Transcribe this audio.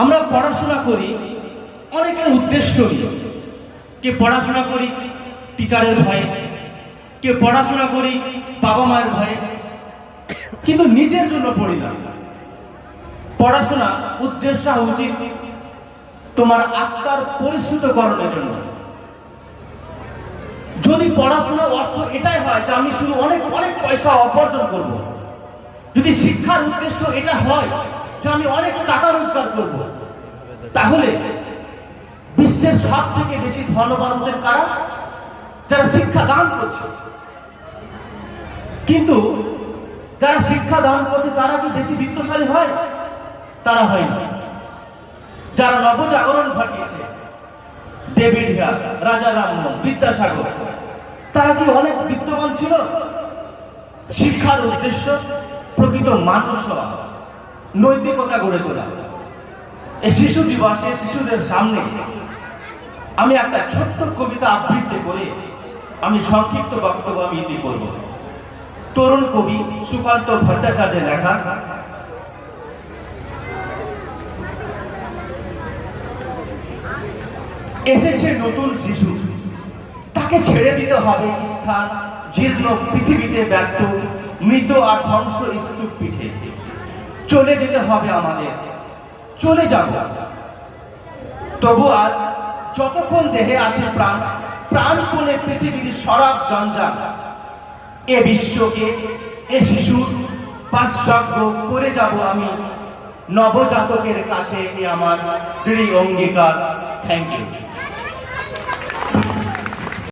আমরা পড়াশোনা করি, অনেকের উদ্দেশ্য নিয়ে কে পড়াশোনা করি টিচারের ভয়ে, কে পড়াশোনা করি বাবা মায়ের ভয়ে, কিন্তু নিজের জন্য পড়ি না পড়াশোনা উদ্দেশ্য উচিত তোমার আত্মার পরিশ্রুতকরণের জন্য যদি পড়াশোনার অর্থ এটাই হয় যে আমি শুধু অনেক অনেক পয়সা উপার্জন করব। যদি শিক্ষার উদ্দেশ্য এটা হয় যে আমি অনেক টাকা রোজগার করব। তাহলে বিশ্বের সব থেকে বেশি ধনবান হতেন কারা? যারা শিক্ষা দান করছে। কিন্তু যারা শিক্ষা দান করছে, তারা কি বেশি বিত্তশালী হয়? তারা হয় না। যারা নবজাগরণ ঘটিয়েছে, ডেভিড হিয়ার, রাজা রামমোহন, বিদ্যাসাগর, তারা কি অনেক বিত্তবান ছিল? শিক্ষার উদ্দেশ্য প্রকৃত মানুষ হওয়া। নৈতিকতা গড়ে তোলা। এই শিশু দিবসে শিশুদের সামনে আমি একটা ছোট্ট কবিতা আবৃত্তি করে আমি সংক্ষিপ্ত বক্তব্য আমি ইতি করব। তরুণ কবি সুকান্ত ভট্টাচার্যের লেখা, এসেছে নতুন শিশু। তাকে ছেড়ে দিতে হবে স্থান। জীর্ণ পৃথিবীতে ব্যর্থ। মৃত আর ধ্বংস স্তূপ পিঠে। চলে যেতে হবে আমাদের। চলে যাব। তবু আজ যতক্ষণ দেহে আছে প্রাণ প্রাণ কোণে পৃথিবীর সরব জঞ্জাল। এ বিশ্বকে, এ শিশুর পাশ্চাত্য করে যাব আমি। নবজাতকের কাছে আমার দৃঢ় অঙ্গীকার। Thank you